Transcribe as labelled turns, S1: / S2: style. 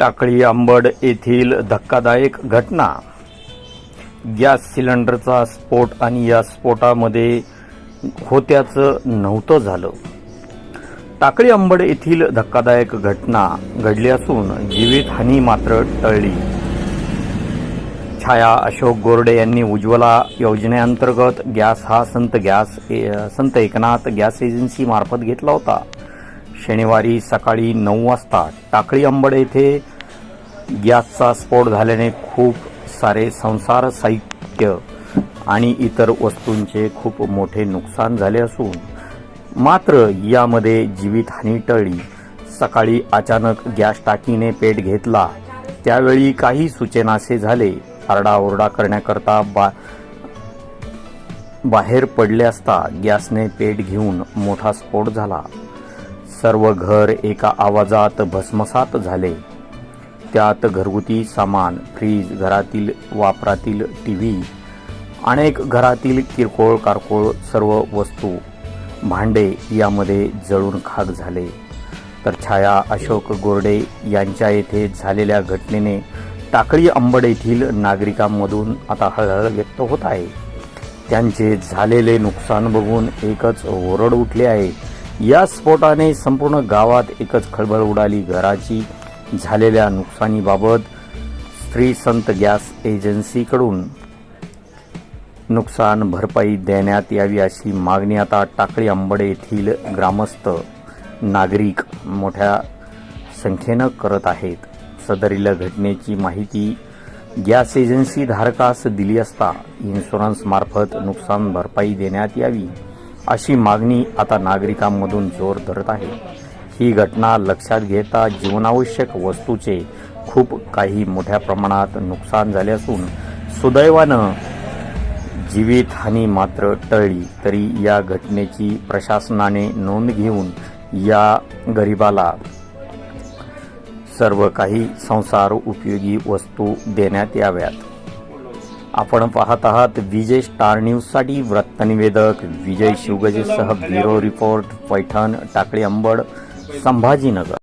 S1: टाकळी आंबड येथील धक्कादायक घटना. गॅस सिलेंडरचा स्फोट आणि या स्फोटामध्ये होत्याचं नव्हतं झालं. टाकळी आंबड येथील धक्कादायक घटना घडली असून जीवितहानी मात्र टळली. छाया अशोक गोरडे यांनी उज्ज्वला योजनेअंतर्गत गॅस हा संत गॅस संत एकनाथ गॅस एजन्सी मार्फत घेतला होता. शनिवारी सकाळी नऊ वाजता टाकळी अंबड येथे गॅसचा स्फोट झाल्याने खूप सारे संसार साहित्य आणि इतर वस्तूंचे खूप मोठे नुकसान झाले असून मात्र यामध्ये जीवितहानी टळली. सकाळी अचानक गॅस टाकीने पेट घेतला. त्यावेळी काही सूचनासे झाले. आरडाओरडा करण्याकरता बा बाहेर पडले असता गॅसने पेट घेऊन मोठा स्फोट झाला. सर्व घर एका आवाजात भस्मसात झाले. त्यात घरगुती सामान फ्रीज घरातील वापरातील टी व्ही अनेक घरातील किरकोळ कारकोळ सर्व वस्तू भांडे यामध्ये जळून खाक झाले. तर छाया अशोक गोरडे यांच्या येथे झालेल्या घटनेने टाकळी अंबड येथील नागरिकांमधून आता हळहळ व्यक्त होत आहे. त्यांचे झालेले नुकसान बघून एकच ओरड उठले आहे. या स्फोटाने संपूर्ण गावात एकच खळबळ उडाली. घराची झालेल्या नुकसानीबाबत श्री संत गॅस एजन्सीकडून नुकसान भरपाई देण्यात यावी अशी मागणी आता टाकळी आंबडे येथील ग्रामस्थ नागरिक मोठ्या संख्येनं करत आहेत. सदरील घटनेची माहिती गॅस एजन्सी धारकास दिली असता इन्शुरन्समार्फत नुकसान भरपाई देण्यात यावी. अशी मागणी आता नागरिकांमधून जोर धरत आहे. ही घटना लक्षात घेता जीवनावश्यक वस्तूचे खूप काही मोठ्या प्रमाणात नुकसान झाले असून सुदैवानं जीवितहानी मात्र टळली. तरी या घटनेची प्रशासनाने नोंद घेऊन या गरिबाला सर्व काही संसार उपयोगी वस्तू देण्यात याव्यात. आपण पाहत आहात विजय स्टार न्यूजसाठी वृत्तनिवेदक विजय शिवगजेसह ब्युरो रिपोर्ट पैठण टाकळी अंबड संभाजीनगर.